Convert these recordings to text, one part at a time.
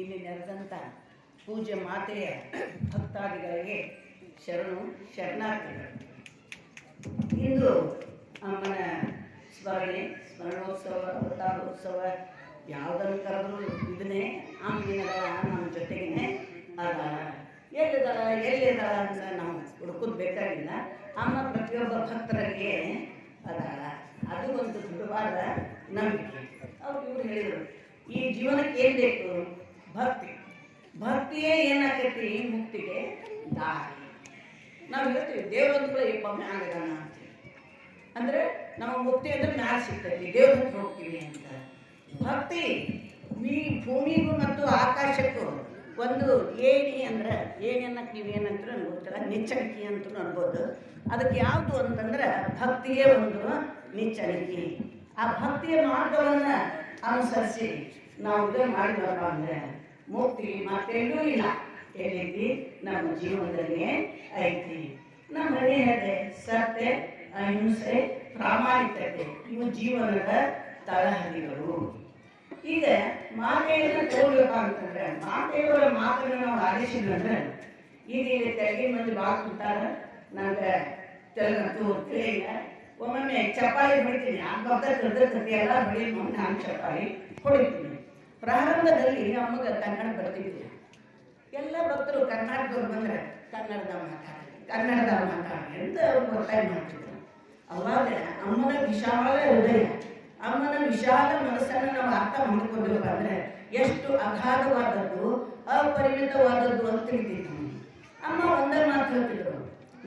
ಇಲ್ಲಿ ನೆರೆದಂಥ ಪೂಜ್ಯ ಮಾತೆಯ ಭಕ್ತಾದಿಗಳಿಗೆ ಶರಣು ಶರಣಾರ್ಥಿಗಳು. ಇಂದು ಅಮ್ಮನ ಸ್ಮರಣೆ, ಸ್ಮರಣೋತ್ಸವ ಅವತಾರೋತ್ಸವ ಯಾವುದನ್ನು ಕರೆದ್ರು ಇದನ್ನೇ ಅಮ್ಮಿನಗಳ ನಮ್ಮ ಜೊತೆಗೇನೆ ಅದಾಳ. ಎಲ್ಲಿದಾಳ ಎಲ್ಲಿದಾರ ಅಂತ ನಾವು ಹುಡುಕೋದು ಬೇಕಾಗಿಲ್ಲ. ಅಮ್ಮ ಪ್ರತಿಯೊಬ್ಬ ಭಕ್ತರಿಗೆ ಅದಾಳ. ಅದು ಒಂದು ದೃಢವಾದ ನಂಬಿಕೆ. ಅವ್ರು ಇವ್ರು ಹೇಳಿದರು, ಈ ಜೀವನಕ್ಕೆ ಏನು ಬೇಕು? ಭಕ್ತಿ. ಭಕ್ತಿಯೇ ಏನಾಗೈತಿ ಮುಕ್ತಿಗೆ ದಾರಿ. ನಾವು ಹೇಳ್ತೀವಿ ದೇವರಂತೂ ಯಪ್ಪ ಮ್ಯಾಗದಾನ ಅಂತ ಅಂದ್ರೆ ನಮ್ಮ ಮುಕ್ತಿ ಅಂದ್ರೆ ಮ್ಯಾಲ ಸಿಗ್ತೈತಿ, ದೇವ್ರ ಹತ್ರ ಹೋಗ್ತೀವಿ ಅಂತ. ಭಕ್ತಿ ಈ ಭೂಮಿಗೂ ಮತ್ತು ಆಕಾಶಕ್ಕೂ ಒಂದು ಏಣಿ ಅಂದ್ರೆ, ಏಣಿ ಅನ್ನಕ್ಕೆ ನೀವು ಏನಂತ ಗೊತ್ತಿಲ್ಲ, ನಿಚ್ಚಣಿಕೆ ಅಂತ ಅನ್ಬೋದು. ಅದಕ್ಕೆ ಯಾವುದು ಅಂತಂದ್ರೆ ಭಕ್ತಿಯೇ ಒಂದು ನಿಚ್ಚಣಿಕೆ. ಆ ಭಕ್ತಿಯ ಮಾರ್ಗವನ್ನು ಅನುಸರಿಸಿ ನಾವು ಇದು ಮಾಡಿದ್ವಪ್ಪ ಅಂದ್ರೆ ಮುಕ್ತಿ ಮತ್ತೆಲ್ಲೂ ಇಲ್ಲ. ಏನೈತಿ ನಮ್ಮ ಜೀವನದಲ್ಲಿ ಐತಿ. ನಮ್ಮ ಹೇಳಿದೆ ಸತ್ಯ, ಅಹಿಂಸೆ, ಪ್ರಾಮಾಣಿಕತೆ. ಇವು ಜೀವನದ ತಳಹದಿಗಳು. ಈಗ ಮಾತೆಯನ್ನು ತಗೊಳ್ಬೇಕ ಅಂತಂದ್ರೆ, ಮಾತೆಯವರ ಮಾತನ್ನು ನಾವು ಆಲಿಸಿದ್ರಂದ್ರೆ ಈಗ ಇಲ್ಲಿ ತೆಗಿ ಮಂದಿ ಭಾಳ ನನಗೆ ನಂಗೆ ತೆಲಗಂತೂ ತಿಳಿಲ್ಲ ಒಮ್ಮೊಮ್ಮೆ ಚಪಾಲಿ ಹೊಡಿತೀನಿ. ಆ ಭಕ್ತ ತಿಳ್ದೈತಿ ಎಲ್ಲ ಹೊಡಿ ನಾನು ಚಪಾಲಿ ಹೊಡಿತೀನಿ. ಪ್ರಾರಂಭದಲ್ಲಿ ಅಮ್ಮಗೆ ಕನ್ನಡ ಬರ್ತಿದ್ದಿಲ್ಲ. ಎಲ್ಲ ಭಕ್ತರು ಕರ್ನಾಟಕದವ್ರು ಬಂದ್ರೆ ಕನ್ನಡದ ಮಾತಾಡಿ ಕನ್ನಡದ ಮಾತಾಡಿ ಅಂತ ಒತ್ತಾಯ ಮಾಡ್ತಿದ್ರು. ಅವಾಗ ಅಮ್ಮನ ವಿಶಾಲ ಹೃದಯ, ಅಮ್ಮನ ವಿಶಾಲ ಮನಸ್ಸನ್ನು ನಾವು ಅರ್ಥ ಮಾಡ್ಕೊಂಡಿರುವ ಅಂದ್ರೆ ಎಷ್ಟು ಅಗಾಧವಾದದ್ದು, ಅಪರಿಮಿತವಾದದ್ದು ಅಂತ ತಿಳಿದಿದ್ದು ಅಮ್ಮ ಒಂದೇ ಮಾತು ಹೇಳ್ತಿದ್ರು,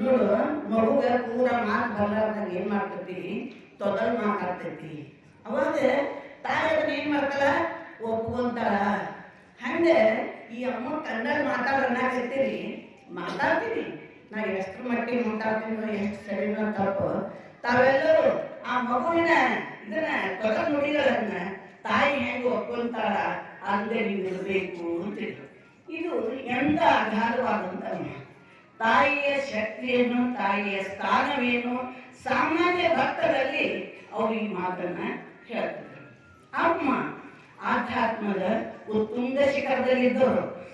ನೋಡು, ಮಗುಗ ಪೂರ ಮಾತು ಬರ್ಲಾರ್ದಾಗ ಏನ್ ಮಾಡ್ತೈತಿ? ತೊದಲ್ ಮಾತಾಡ್ತೈತಿ. ಅವಾಗ ತಾಯಿ ಅದನ್ನ ಏನ್ ಮಾಡ್ತಾಳ? ಒಪ್ಕೊಂತಾಳ ಹಂಗೆ ಈ ಅಮ್ಮ ಕನ್ನಡ ಮಾತಾಡೋಣಾಕತ್ತೀರಿ ಮಾತಾಡ್ತೀನಿ. ನಾ ಎಷ್ಟು ಮಟ್ಟಿಗೆ ಮಾತಾಡ್ತೀನೋ, ಎಷ್ಟು ಸರಿನೋ ತಪ್ಪು ತಾವೆಲ್ಲರೂ ಆ ಮಗುವಿನ ಇದನ್ನ ತೊಗ ನುಡಿಗಳನ್ನ ತಾಯಿ ಹೆಂಗೆ ಒಪ್ಕೊಂತಾಳ? ಅಲ್ಲದೆ ನೀವು ಇರಬೇಕು ಇದು ಎಂತ ಅಗಾಧವಾದಂತ ತಾಯಿಯ ಶಕ್ತಿಯನ್ನು, ತಾಯಿಯ ಸ್ಥಾನವೇನು ಸಾಮಾನ್ಯ ಭಕ್ತರಲ್ಲಿ ಅವ್ರು ಈ ಮಾತನ್ನ ಹೇಳ್ತಿದ್ರು. ಅಮ್ಮ ಆಧ್ಯಾತ್ಮದ ಉತ್ತುಂಗ ಶಿಖರದಲ್ಲಿದ್ದವರು.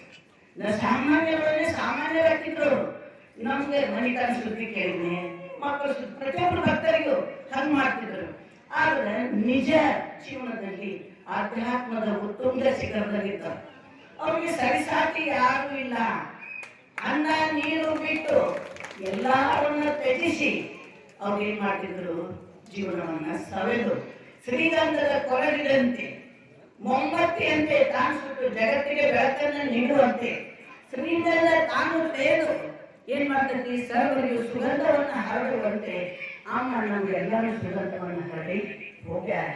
ನ- ಸಾಮಾನ್ಯರೊಳಗೆ ಸಾಮಾನ್ಯರಾಗಿದ್ದವರು ನಮ್ಗೆ ಮಣಿಕನ ಸುದ್ದಿ ಕೇಳಿದ್ನೆ, ಮಕ್ಕಳು ಪ್ರತಿಯೊಬ್ಬರು ಭಕ್ತರಿಗೂ ಹಂಗ್ ಮಾಡ್ತಿದ್ರು. ಆದ್ರೆ ನಿಜ ಜೀವನದಲ್ಲಿ ಆಧ್ಯಾತ್ಮದ ಉತ್ತುಂಗ ಶಿಖರದಲ್ಲಿದ್ದರು ಅವ್ರಿಗೆ ಸರಿಸಾಟಿ ಯಾರು ಇಲ್ಲ. ಅನ್ನ, ನೀರು ಬಿಟ್ಟು ಎಲ್ಲವನ್ನು ತ್ಯಜಿಸಿ ಅವ್ರು ಏನ್ ಮಾಡ್ತಿದ್ರು? ಜೀವನವನ್ನ ಸವೆದು. ಶ್ರೀಗಂಧದ ಕೊರಗಿದಂತೆ ಮೊಂಬತ್ತಿಯಂತೆ ತಾಣಿಸ್ಬಿಟ್ಟು ಜಗತ್ತಿಗೆ ಬೆಳಕನ್ನು ನೀಡುವಂತೆ. ಶ್ರೀಗಂಧ ತಾನು ತೇದು ಏನ್ ಮಾಡ್ತೈತಿ? ಸರ್ವರಿಗೂ ಸುಗಂಧವನ್ನು ಹರಡುವಂತೆ. ಅಮ್ಮ ನಮ್ಗೆಲ್ಲರೂ ಸುಗಂಧವನ್ನು ಹರಡಿ ಹೋಗ್ಯಾರ.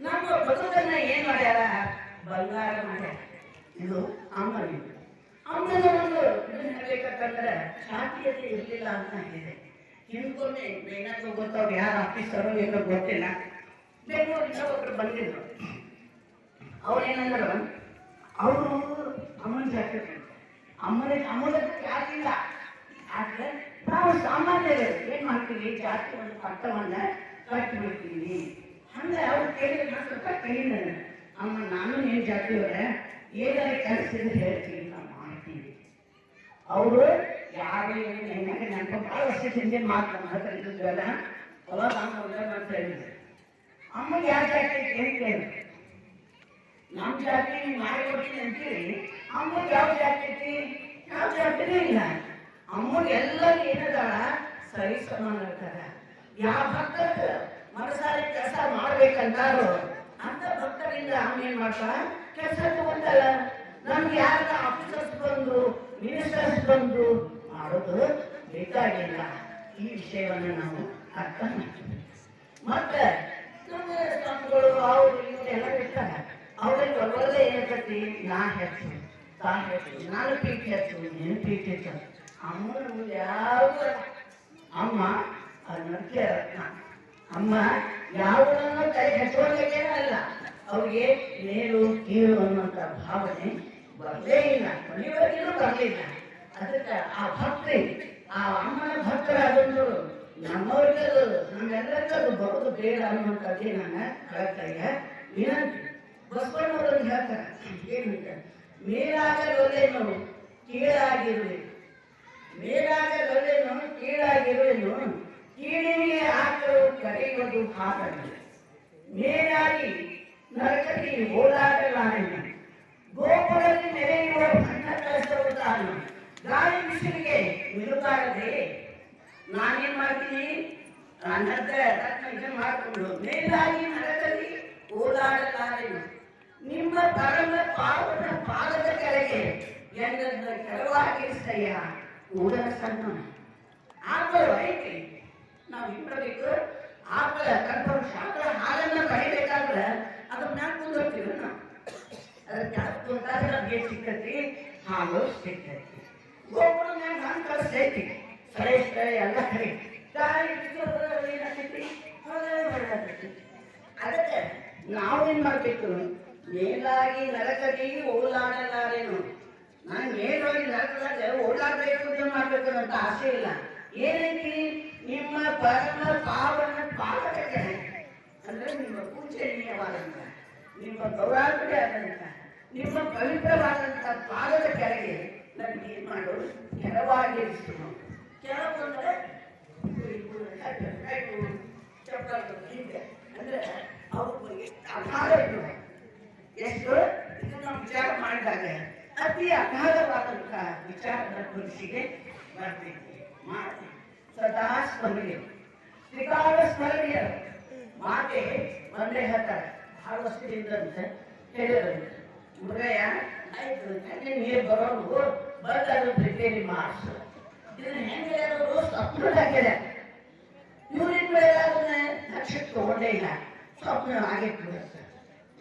ನಮ್ಮ ಬದುಕನ್ನ ಏನ್ ಮಾಡ್ಯಾರ? ಬಂಗಾರ ಮಾಡ್ಯಾರ. ಇದು ಅಮ್ಮನ ಅಮ್ಮನ ಒಂದು ಹೇಳ್ಬೇಕಂತಂದ್ರೆ ಜಾತೀಯತೆ ಇರಲಿಲ್ಲ ಅಂತ ಹೇಳಿದೆ ಹಿಂದೊಮ್ಮೆ ಏನಾದ್ರು ಗೊತ್ತವ್ರು ಯಾರು ಆಫೀಸರು ಏನೋ ಗೊತ್ತಿಲ್ಲ. ಬೆಂಗಳೂರಿಂದ ಒಬ್ರು ಬಂದಿದ್ರು. ಅವ್ರೇನಂದ್ರು ಅವರು ಅಮ್ಮನ ಜಾತಿ ಅಮ್ಮನ ಅಮ್ಮನ ಜಾತಿ ಇಲ್ಲ ಆದ್ರೆ ನಾವು ಸಾಮಾನ್ಯರು, ಏನ್ ಮಾಡ್ತೀವಿ ಜಾತಿ ಒಂದು ಪಟ್ಟವನ್ನ ಕಟ್ಟಿ ಬಿಡ್ತೀವಿ ಹಂಗೆ ಅವ್ರು ಕೇಳಿದ್ರೆ ನಾನು ಸ್ವಲ್ಪ ಅಮ್ಮ, ನಾನು ಏನ್ ಜಾತಿಯವರೇ ಏನಾರ ಕೆಲಸ ಹೇಳ್ತೀನಿ ನಾವು ಮಾಡ್ತೀವಿ ಅವರು ಯಾರು ನೆನಪು ನೆನಪು ಭಾಳ ವರ್ಷ ಹಿಂದೆ ಮಾತು ಮಾತಾಡಿದ್ವಲ್ಲ ಅವಾಗ ಅಮ್ಮ ಅಂತ ಹೇಳಿದ್ರು ಅಮ್ಮಗೆ ಯಾರು ಜಾತಿ ಅಂತ ಕೇಳಿದ್ರು ನಮ್ಮ ಜಾತಿ ಮಾಡಿ ಮಾಡಿಕೊಡ್ತೀನಿ ಅಂತೀರಿ? ಅಮ್ಮನ್ ಯಾವ ಜಾತಿ ಐತಿ? ಯಾವ ಜಾತಿನೇ ಇಲ್ಲ. ಅಮ್ಮನ್ ಎಲ್ಲರೂ ಏನದಾಳ? ಸರಿ ಸಮಾನ ಇರ್ತಾರ. ಯಾವ ಭಕ್ತರು ಮನಸಾರಿ ಕೆಲಸ ಮಾಡ್ಬೇಕಂತಾರೋ ಅಂತ ಭಕ್ತರಿಂದ ಅಮ್ಮ ಏನ್ ಮಾಡ್ತಾಳ? ಕೆಲಸ ತಗೊಂಡಲ್ಲ ನಮ್ಗೆ ಯಾರ ಆಫೀಸರ್ಸ್ ಬಂದು ಮಿನಿಸ್ಟರ್ಸ್ ಬಂದು ಮಾಡೋದು ಬೇಕಾಗಿಲ್ಲ. ಈ ವಿಷಯವನ್ನು ನಾವು ಅರ್ಥ ಮಾಡ್ತೀವಿ ಮತ್ತೆ ನಮ್ಮ ಸ್ವಾಮಿಗಳು, ಅವರು, ಇವರು ಎಲ್ಲ ಇರ್ತಾರೆ. ಅವ್ರಿಗೆ ಒಳಗಡೆ ಏನಿರ್ತೈತಿ ನಾ ಹೆಚ್ಚು ತಾ ಹೆಚ್ಚು ನಾನು ಪ್ರೀತಿ ಹೆಚ್ಚು ನೀನು ಪೀಠ ಹೆಚ್ಚು ಅಮ್ಮನ ಯಾವುದು ಅಮ್ಮ ರತ್ನ ಅಮ್ಮ ಯಾವುದನ್ನು ಕೈ ಹೆಚ್ಚೋದಕ್ಕೇನಲ್ಲ ಅವ್ರಿಗೆ ಮೇಲು, ಕೀಳು ಅನ್ನುವಂಥ ಭಾವನೆ ಬರಲೇ ಇಲ್ಲ. ಕೊನೆಯವರೆಗೂ ಬರಲಿಲ್ಲ. ಅದಕ್ಕೆ ಆ ಭಕ್ತಿ, ಆ ಅಮ್ಮನ ಭಕ್ತರಾದಂದ್ರು ನಮ್ಮವ್ರಿಗೆ ಅದು, ನಮ್ಮೆಲ್ಲರಿಗೂ ಅದು ಬರೋದು ಬೇಡ ಅನ್ನುವಂಥದ್ದೇ ನನ್ನ ಕಳಕಳಿಯ ವಿನಂತಿ. ಬಸವಣ್ಣವರನ್ನು ಹೇಳ್ತಾರೆ ಏನಂತ ಮೇಲಾಗಲೊಲೆನು ಕೀಳಾಗಿರುವೆ. ಮೇಲಾಗಲೊಲೆನು ಕೀಳಾಗಿರುವೆನು ಕೀಳಿಗೆ ಹಾಕಲು ಕರೆಯುವುದು ಹಾಗಲ್ಲ. ಮೇಲಾಗಿ ನರಕಕ್ಕೆ ಓಡಾಡಲಾರೆನು ಗೋಪುರದಲ್ಲಿ ನೆರೆಯುವ ಬಣ್ಣ ಕಳಿಸುವ ತಾನು ಗಾಳಿ ಬಿಸಿಲಿಗೆ ಮಿರುಗಾಡದೆ ನಾನೇನ್ ಮಾಡ್ತೀನಿ? ನನ್ನ ಹತ್ರ ಇದನ್ನ ಮಾಡಿಕೊಂಡು ಮೇಲಾಗಿ ನರಕಲ್ಲಿ ಓಡಾಡಲಾರೆನು ನಿಮ್ಮ ಪರಮ ಪಾವನ ಪಾದದ ಕೆಳಗೆ ಕೆಲವಾಗಿ ಕೆಳವಾಗಿರಿಸಯ್ಯ ಉಡನ ಸಣ್ಣ ಆಕಳು ಐತಿ ನಾವು ಇಬ್ಬರಬೇಕು ಆಕಳ ಕನ್ಫರ್ಮ್ ಆಕಳ ಹಾಲನ್ನ ಪಡಿಬೇಕಾದ್ರೆ ಅದನ್ನ ಮ್ಯಾಲ ಕುಂದಿರ್ತೀವಿ ನಾವು ಅದಕ್ಕೆ ಮ್ಯಾಲ ಕುಂತಾಗ ನಮ್ಗೆ ಸಿಕ್ಕತಿ? ಹಾಲು ಸಿಕ್ಕತಿ. ಗೋಪುರ ಮ್ಯಾಗ ಹಣ್ಣು ಕಳಿಸ್ತೈತಿ ಸರಿ ಎಲ್ಲ ಗಾಳಿ ಬಿಸಿಲು ಏನಾಗ್ತೈತಿ? ಅದಕ್ಕೆ ನಾವೇನ್ ಮಾಡ್ಬೇಕು? ಮೇಲಾಗಿ ನರಕದಿ ಓಡಲಾಡಲಾರೇನು ನಾನು ಮೇಲಾಗಿ ನರಕದಾಗ ಓಡಾಡಬೇಕು ಅಂತ ಮಾಡಬೇಕು ಅಂತ ಆಸೆ ಇಲ್ಲ. ಏನೈತಿ? ನಿಮ್ಮ ಪರಮ ಪಾವನ ಕೆಳಗೆ ಅಂದ್ರೆ ನಿಮ್ಮ ಪೂಜನೀಯವಾದಂತ, ನಿಮ್ಮ ಗೌರವಾನ್ವಿತ ಆದಂತ ನಿಮ್ಮ ಪವಿತ್ರವಾದಂತ ಪಾದದ ಕೆಳಗೆ ನನಗೆ ಏನ್ ಮಾಡು ಕೆಳವಾಗಿರಿಸು ಕೆಲವು ಅಂದ್ರೆ ಚಪ್ಪಲ್ ಅಂದ್ರೆ ಅವ್ರಿಗೆ ಇದ್ರು ಎಷ್ಟು ಇದು ನಾವು ವಿಚಾರ ಮಾಡಿದಾಗ ಅತಿ ಅಗಾಧವಾದಂತಹ ವಿಚಾರದ ಮನಸ್ಸಿಗೆ ಬರ್ತೈತಿ. ಮಾತೆ ಸದಾ ಸ್ಮರಣೀಯ. ತ್ರಿಕಾಲ ಸ್ಮರಣೀಯ. ಮಾತೆ ಒಂದೇ ಹೇಳ್ತಾರೆ. ಬಹಳ ವರ್ಷದಿಂದ ಅಂತ ಹೇಳಿದ್ರು. ಮೃಗಯ್ಯ ಆಯ್ತು ಅಲ್ಲಿ ನೀರು ಬರೋದು ಬಂದಾದ್ರು ರಿಪೇರಿ ಮಾಡಿಸು ಇದನ್ನ ಹೆಂಗೆ ಹೇಳೋರು ಸ್ವಪ್ನದಾಗಿದೆ ಹಾಕಿದೆ ಮೇಲೆ ಅದನ್ನ ಲಕ್ಷಕ್ಕೆ ತಗೊಂಡೇ ಇಲ್ಲ. ಸ್ವಪ್ನ ಆಗಿತ್ತು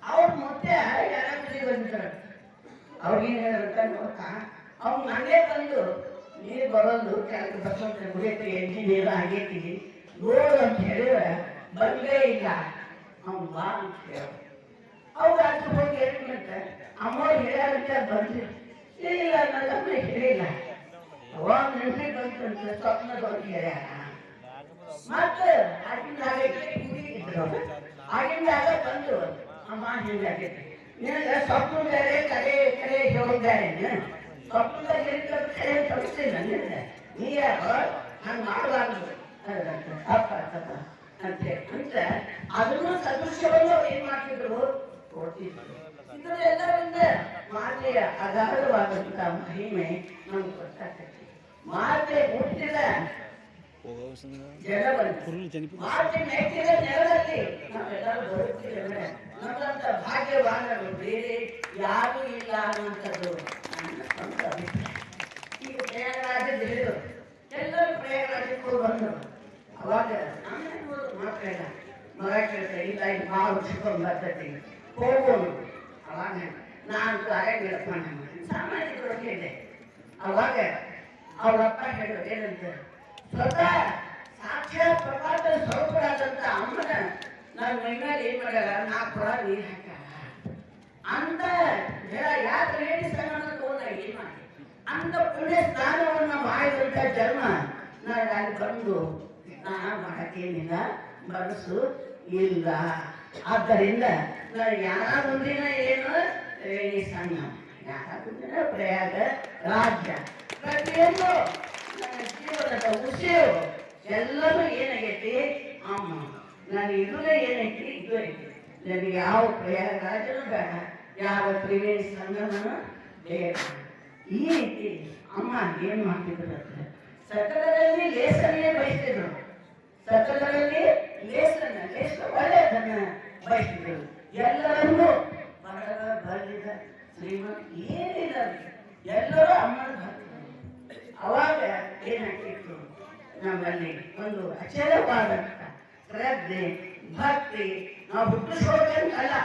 ಅವ್ರ ಮತ್ತೆ ಯಾರಾದ್ರೂ ಬಂದಿದ್ದಾರೆ ಅವ್ರಿಗೇನು ಹೇಳಂತ ನೋಡ್ತಾ ಅವ್ನು ನಾನೇ ಬಂದು ನೀರು ಬರೋದು ಕೆಳಗೆ ಬಸವಂತ ಗುಡಿಯಕ್ಕೆ ಎಂಜಿ ನೀರು ಆಗೈತಿ. ನೋಡು ಅಂತ ಹೇಳಿದ್ರೆ ಬಂದೇ ಇಲ್ಲ. ಅವ್ನು ಬಾ ಅಂತ ಹೇಳ. ಅವ್ರು ಅದು ಹೋಗಿ ಹೇಳಿದಂತೆ ಅಮ್ಮ ಹೇಳಂತ ಬಂದು ಇಲ್ಲ, ನನ್ನ ಹೇಳಿಲ್ಲ. ಅವಾಗ ನೆನಪಿ ಬಂತಂತ ಸ್ವಪ್ನ ಸ್ವಪ್ನದೊಳಗೆ ಹೇಳ್ಯಾರ. ಮತ್ತೆ ಆಗಿಂದಾಗ ಆಗಿಂದಾಗ ಬಂದು ಸ್ವಪ್ನ ಬೇರೆ ಕರೆ ಕರೆ ಹೇಳಿದ್ದಾರೆ ಸ್ವಪ್ನದಾಗ ಹೇಳಿದ್ರೆ ಕರೆ ತಪ್ಪಿಸಿಲ್ಲ ನೀ ಯಾರು ಹಂಗೆ ಮಾಡಬಾರ್ದು ಅಪ್ಪ ತಪ್ಪ ಅಂತ ಅಂತ ಅದನ್ನು ಸದೃಶ್ಯವನ್ನು ಅವ್ರು ಏನ್ ಮಾಡ್ತಿದ್ರು ಕೊಡ್ತಿದ್ರು ಇದರೆಲ್ಲರಿಂದ ಮಾತೆಯ ಅಗಾಧವಾದಂತ ಮಹಿಮೆ ನಮ್ಗೆ ಗೊತ್ತಾಗ್ತೈತಿ ಮಾತೆ ಹುಟ್ಟಿದ ಜನವನ್ನು ಮಾತೆ ಮೆಚ್ಚಿದ ನೆಲದಲ್ಲಿ ನಾವೆಲ್ಲರೂ ಬದುಕ್ತಿದ್ದೇವೆ ನಮ್ಮಂತ ಭಾಗ್ಯವಾನರು ಬೇರೆ ಯಾರೂ ಇಲ್ಲ ಅನ್ನುವಂಥದ್ದು ಈಗ ಪ್ರಯಾಗರಾಜ ತಿಳಿದು ಎಲ್ಲರೂ ಪ್ರಯಾಗರಾಜಕ್ಕೂ ಬಂದರು. ಅವಾಗ ನಮ್ಮ ಮಾತ್ರ ಕೇಳ್ತಾರೆ ಇಲ್ಲ, ಇಲ್ಲಿ ಭಾಳ ಸಿಕ್ಕೊಂಡು ಬರ್ತೈತಿ ಹೋಗೋನು ಅವಾಗ ನಾನು ಕಾರ್ಯಗಳಪ್ಪ ನಮ್ಮ ಸಾಮಾನ್ಯರು ಹೇಳಿದೆ. ಅವಾಗ ಅವರಪ್ಪ ಹೇಳೋದು ಏನಂತ? ಸ್ವತಃ ಸಾಕ್ಷಾತ್ ಪ್ರಪಾತ ಸ್ವರೂಪರಾದಂತ ಅಮ್ಮನ ನನ್ನ ಮೈ ಮೇಲೆ ಏನ್ ಮಾಡ್ಯಾರ? ನಾಲ್ಕು ಪುರ ನೀರು ಹಾಕ್ಯಾರ? ಅಂತ ಜನ ಯಾಕೆ ಲೇಡಿ ಸಂಗಮ ತಗೊಂಡ ಏನ್ ಮಾಡಿ ಅಂತ ಪುಣ್ಯ ಸ್ನಾನವನ್ನ ಮಾಡಿದಂತ ಜನ್ಮ ನನಗೆ ಅಲ್ಲಿ ಬಂದು ಸ್ನಾನ ಮಾಡಕ್ಕೇನಿಲ್ಲ, ಮನಸ್ಸು ಇಲ್ಲ. ಆದ್ದರಿಂದ ನಾನು ಯಾರ ಮುಂದಿನ ಏನು? ರೇಣಿ ಸಂಗಮ. ಯಾರ ಮುಂದಿನ ಪ್ರಯಾಗ ರಾಜ್ಯ. ಪ್ರತಿಯೊಂದು. ನನ್ನ ಜೀವನದ ಉಸಿರು ಎಲ್ಲರೂ ಏನಾಗೈತಿ? ಅಮ್ಮ. ನಾನು ಇದುವೇ ಏನೈತಿ ಇದು ನನಗೆ ಯಾವ ಪ್ರಯಾಗರಾಜನು ಬೇಡ, ಯಾವ ತ್ರಿವೇಣಿ ಸಂಗಮನು ಬೇಡ. ಈ ರೀತಿ ಅಮ್ಮ ಏನು ಮಾಡ್ತಿದ್ರು ಅಂದ್ರೆ ಸಕಲದಲ್ಲಿ ಲೇಸನ್ನೇ ಬಯಸ್ತಿದ್ರು ಸಕಲದಲ್ಲಿ ಲೇಸನ್ನ ಲೇಸ ಒಳ್ಳೆಯದನ್ನ ಬಯಸ್ತಿದ್ರು ಎಲ್ಲರನ್ನೂ ಬಡವ ಬಲ್ಲಿದ ಶ್ರೀಮಂತ ಏನಿಲ್ಲ ಎಲ್ಲರೂ ಅಮ್ಮನ ಭಕ್ತರು. ಅವಾಗ ಏನಾಗ್ತಿತ್ತು? ನಮ್ಮಲ್ಲಿ ಒಂದು ಅಚಲವಾದಂತ ಶ್ರದ್ಧೆ ಭಕ್ತಿ ನಾವು ಹುಟ್ಟಿಸ್ಕೊಳ್ಬೇಕಂತಲ್ಲ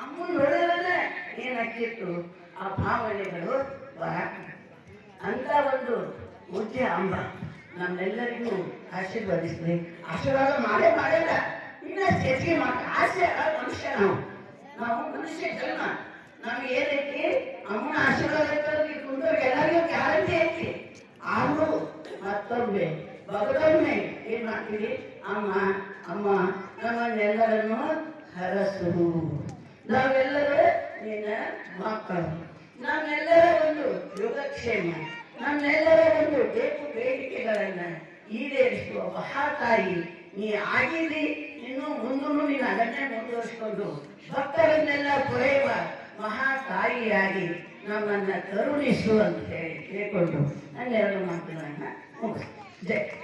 ಅಮ್ಮನ ನೋಡಿದ್ರೆ ಏನಾಗ್ತಿತ್ತು ಆ ಭಾವನೆಗಳು ಬರಕ ಅಂತ ಒಂದು ಮುಖ್ಯ ಅಂಬ ನಮ್ಮೆಲ್ಲರಿಗೂ ಆಶೀರ್ವದಿಸ್ಲಿ. ಆಶೀರ್ವಾದ ಮಾಡೇ ಮಾಡಲ್ಲ ಇನ್ನ ಹೆಚ್ಚಿಗೆ ಮಾಡ ಆಸೆ ಮನುಷ್ಯ ನಾವು ನಾವು ಮನುಷ್ಯ ಜನ್ಮ. ನಮ್ಗೆ ಏನೈತಿ ಅಮ್ಮನ ಆಶೀರ್ವಾದ ಕುಂದೋರ್ಗೆ ಎಲ್ಲರಿಗೂ ಗ್ಯಾರಂಟಿ ಐತಿ. ಆದ್ರೂ ಮತ್ತೊಮ್ಮೆ ಬಗದೊಮ್ಮೆ ಏನ್ ಮಾಡ್ತೀವಿ? ಅಮ್ಮ ಅಮ್ಮ, ನಮ್ಮನ್ನೆಲ್ಲರನ್ನು ಹರಸು. ನಾವೆಲ್ಲರೂ ನಿನ್ನ ಮಕ್ಕಳು. ಒಂದು ಯೋಗಕ್ಷೇಮ. ನಮ್ಮೆಲ್ಲರ ಒಂದು ಬೇಕು ಬೇಡಿಕೆಗಳನ್ನ ಈಡೇರಿಸುವ ಮಹಾತಾಯಿ ನೀ ಆಗಿದ್ದಿ, ಇನ್ನು ಮುಂದೂ ನೀನು ಅದನ್ನೇ ಮುಂದುವರಿಸಿಕೊಂಡು ಭಕ್ತರನ್ನೆಲ್ಲ ಪೊರೆಯುವ ಮಹಾತಾಯಿಯಾಗಿ ನಮ್ಮನ್ನ ಕರುಣಿಸು ಅಂತ ಹೇಳಿ ಕೇಳಿಕೊಂಡು ನನ್ನೆರಡು ಮಾತುಗಳನ್ನ ಮುಗಿಸ್ತೇನೆ. ಜೈ.